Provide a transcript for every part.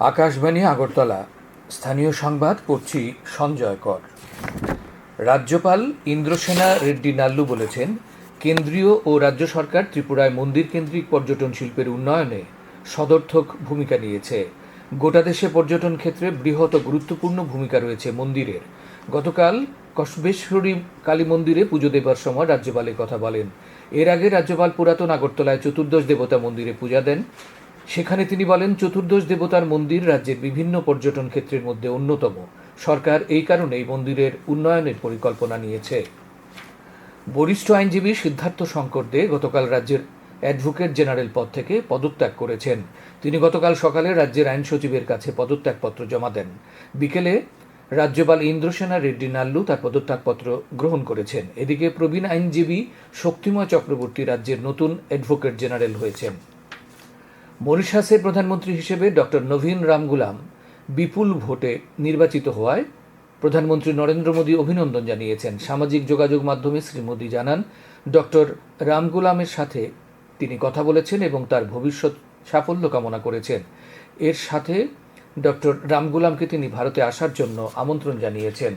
আকাশবাণী আগরতলা। স্থানীয় সংবাদ পড়ছি সঞ্জয় কর। রাজ্যপাল ইন্দ্রসেনা রেড্ডি নাল্লু বলেছেন, কেন্দ্রীয় ও রাজ্য সরকার ত্রিপুরায় মন্দির কেন্দ্রিক পর্যটন শিল্পের উন্নয়নে সদর্থক ভূমিকা নিয়েছে। গোটা দেশে পর্যটন ক্ষেত্রে বৃহৎ গুরুত্বপূর্ণ ভূমিকা রয়েছে মন্দিরের। গতকাল কসবেশ্বরী কালী মন্দিরে পুজো দেবার সময় রাজ্যপাল এ কথা বলেন। এর আগে রাজ্যপাল পুরাতন আগরতলায় চতুর্দশ দেবতা মন্দিরে পূজা দেন। সেখানে তিনি বলেন, চতুর্দশ দেবতার মন্দির রাজ্যের বিভিন্ন পর্যটন ক্ষেত্রের মধ্যে অন্যতম। সরকার এই কারণে এই মন্দিরের উন্নয়নের পরিকল্পনা নিয়েছে। বরিষ্ঠ আইনজীবী সিদ্ধার্থ শঙ্কর দে গতকাল রাজ্যের অ্যাডভোকেট জেনারেল পদ থেকে পদত্যাগ করেছেন। তিনি গতকাল সকালে রাজ্যের আইন সচিবের কাছে পদত্যাগপত্র জমা দেন। বিকেলে রাজ্যপাল ইন্দ্রসেনা রেড্ডি নাল্লু তার পদত্যাগপত্র গ্রহণ করেছেন। এদিকে প্রবীণ আইনজীবী শক্তিময় চক্রবর্তী রাজ্যের নতুন অ্যাডভোকেট জেনারেল হয়েছেন। মরিশাসের প্রধানমন্ত্রী হিসেবে ডক্টর নভীন রামগুলাম বিপুল ভোটে নির্বাচিত হওয়ায় প্রধানমন্ত্রী নরেন্দ্র মোদী অভিনন্দন জানিয়েছেন। সামাজিক যোগাযোগ মাধ্যমে শ্রী মোদী জানান, ডক্টর রামগুলামের সাথে তিনি কথা বলেছেন এবং তার ভবিষ্যৎ সাফল্য কামনা করেছেন। এর সাথে ডক্টর রামগুলামকে তিনি ভারতে আসার জন্য আমন্ত্রণ জানিয়েছেন।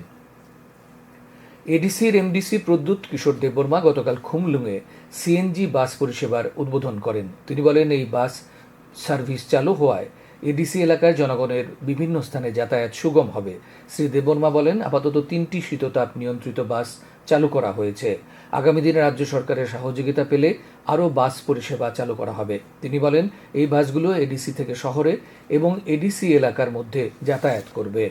এডিসির এমডিসি প্রদ্যুৎ কিশোর দেববর্মা গতকাল খুমলুঙে সিএনজি বাস পরিষেবার উদ্বোধন করেন। তিনি বলেন, এই বাস সার্ভিস চালু হওয়ায় এডিসি এলাকায় জনগণের বিভিন্ন স্থানে যাতায়াত সুগম হবে। শ্রী দেববর্মা বলেন, আপাতত তিনটি শীততাপ নিয়ন্ত্রিত বাস চালু করা হয়েছে। আগামী দিনে রাজ্য সরকারের সহযোগিতা পেলে আরও বাস পরিষেবা চালু করা হবে। তিনি বলেন, এই বাসগুলো এডিসি থেকে শহরে এবং এডিসি এলাকার মধ্যে যাতায়াত করবে।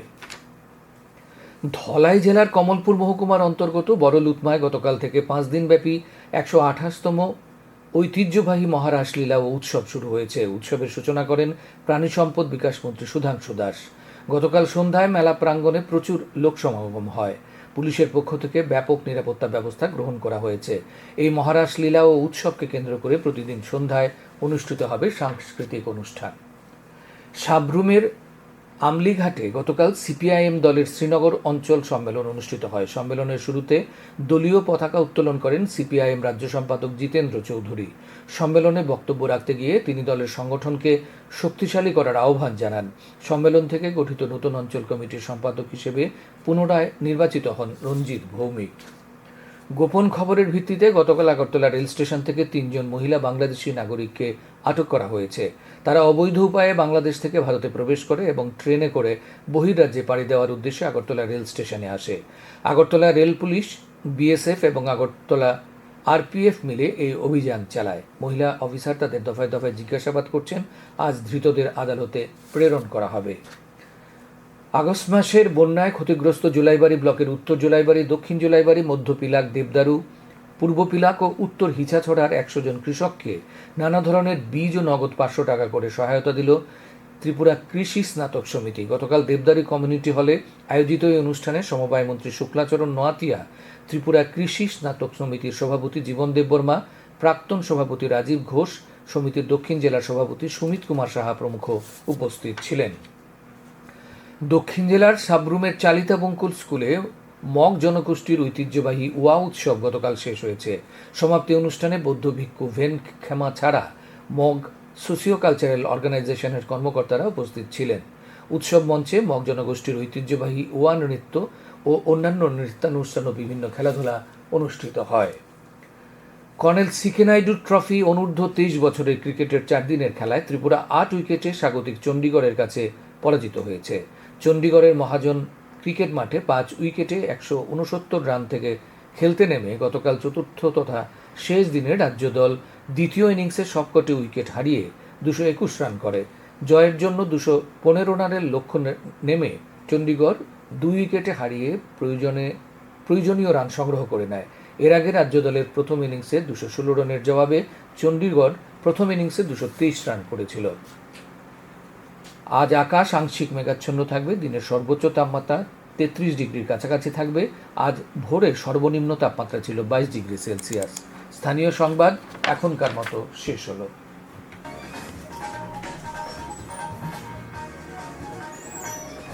ধলাই জেলার কমলপুর মহকুমার অন্তর্গত বড় লুতমায় গতকাল থেকে পাঁচ দিনব্যাপী একশো আঠাশতম ঐতিহ্যবাহী মহারাস লীলা ও উৎসব শুরু হয়েছে। উৎসবের সূচনা করেন প্রাণী সম্পদ বিকাশ মন্ত্রী সুধাংশু দাস। গতকাল সন্ধ্যায় মেলা প্রাঙ্গণে প্রচুর লোক সমাগম হয়। পুলিশের পক্ষ থেকে ব্যাপক নিরাপত্তা ব্যবস্থা গ্রহণ করা হয়েছে। এই মহারাস লীলা ও উৎসবকে কেন্দ্র করে প্রতিদিন সন্ধ্যায় অনুষ্ঠিত হবে সাংস্কৃতিক অনুষ্ঠান। সাবরুমের আমলিঘাটে গতকাল সিপিআইএম দলের শ্রীনগর অঞ্চল সম্মেলন অনুষ্ঠিত হয়। সম্মেলনের শুরুতে দলীয় পতাকা উত্তোলন করেন সিপিআইএম রাজ্য সম্পাদক জিতেন্দ্র চৌধুরী। সম্মেলনে বক্তব্য রাখতে গিয়ে তিনি দলের সংগঠনকে শক্তিশালী করার আহ্বান জানান। সম্মেলন থেকে গঠিত নতুন অঞ্চল কমিটির সম্পাদক হিসেবে পুনরায় নির্বাচিত হন রঞ্জিত ভৌমিক। গোপন খবরের ভিত্তিতে গতকাল আগরতলা রেল স্টেশন থেকে তিনজন মহিলা বাংলাদেশি নাগরিককে আটক করা হয়েছে। তারা অবৈধ উপায়ে বাংলাদেশ থেকে ভারতে প্রবেশ করে এবং ট্রেনে করে বহিরাজ্যে পাড়ি দেওয়ার উদ্দেশ্যে আগরতলা রেল স্টেশনে আসে। আগরতলা রেল পুলিশ, বিএসএফ এবং আগরতলা আরপিএফ মিলে এই অভিযান চালায়। মহিলা অফিসার তাদের দফায় দফায় জিজ্ঞাসাবাদ করছেন, আজ ধৃতদের আদালতে প্রেরণ করা হবে। আগস্ট মাসের বন্যায় ক্ষতিগ্রস্ত জুলাইবাড়ি ব্লকের উত্তর জুলাইবাড়ি, দক্ষিণ জুলাইবাড়ি, মধ্য পিলাক দেবদারু পূর্ব পিলাক ও উত্তর হিছাছড়ার একশো জন কৃষককে নানা ধরনের বীজ ও নগদ পাঁচশো টাকা করে সহায়তা দিল ত্রিপুরা কৃষি স্নাতক সমিতি। গতকাল দেবদারি কমিউনিটি হলে আয়োজিত এই অনুষ্ঠানে সমবায় মন্ত্রী শুক্লাচরণ নোয়াতিয়া, ত্রিপুরা কৃষি স্নাতক সমিতির সভাপতি জীবন দেববর্মা প্রাক্তন সভাপতি রাজীব ঘোষ, সমিতির দক্ষিণ জেলার সভাপতি সুমিত কুমার সাহা প্রমুখ উপস্থিত ছিলেন। দক্ষিণ জেলার সাবরুমের চালিতা বঙ্কুল স্কুলে মগ জনগোষ্ঠীর ঐতিহ্যবাহী ওয়া উৎসব গতকাল শেষ হয়েছে। সমাপ্তি অনুষ্ঠানে বৌদ্ধ ভিক্ষু ভেন ক্ষমা ছাড়া মগ সোসিও কালচারাল অর্গানাইজেশনের কর্মকর্তারা উপস্থিত ছিলেন। উৎসব মঞ্চে মগ জনগোষ্ঠীর ঐতিহ্যবাহী ওয়া নৃত্য ও অন্যান্য নৃত্যানুষ্ঠান ও বিভিন্ন খেলাধুলা অনুষ্ঠিত হয়। কর্নেল সিকে নাইডু ট্রফি অনূর্ধ্ব তেইশ বছরের ক্রিকেটের চার দিনের খেলায় ত্রিপুরা আট উইকেটে স্বাগতিক চণ্ডীগড়ের কাছে পরাজিত হয়েছে। চণ্ডীগড়ের মহাজন ক্রিকেট মাঠে পাঁচ উইকেটে একশো উনসত্তর রান থেকে খেলতে নেমে গতকাল চতুর্থ তথা শেষ দিনে রাজ্য দল দ্বিতীয় ইনিংসে সবকটি উইকেট হারিয়ে দুশো একুশ রান করে। জয়ের জন্য দুশো পনেরো রানের লক্ষ্য নেমে চণ্ডীগড় দুই উইকেটে হারিয়ে প্রয়োজনে প্রয়োজনীয় রান সংগ্রহ করে নেয়। এর আগে রাজ্য দলের প্রথম ইনিংসে দুশো ষোলো রানের জবাবে চণ্ডীগড় প্রথম ইনিংসে দুশো তেইশ রান করেছিল। আজ আকাশ আংশিক মেঘাচ্ছন্ন থাকবে, দিনের সর্বোচ্চ তাপমাত্রা তেত্রিশ ডিগ্রির কাছাকাছি থাকবে। আজ ভোরে সর্বনিম্ন তাপমাত্রা ছিল বাইশ ডিগ্রি সেলসিয়াস। স্থানীয় সংবাদ, এখনকার মতো শেষ হলো।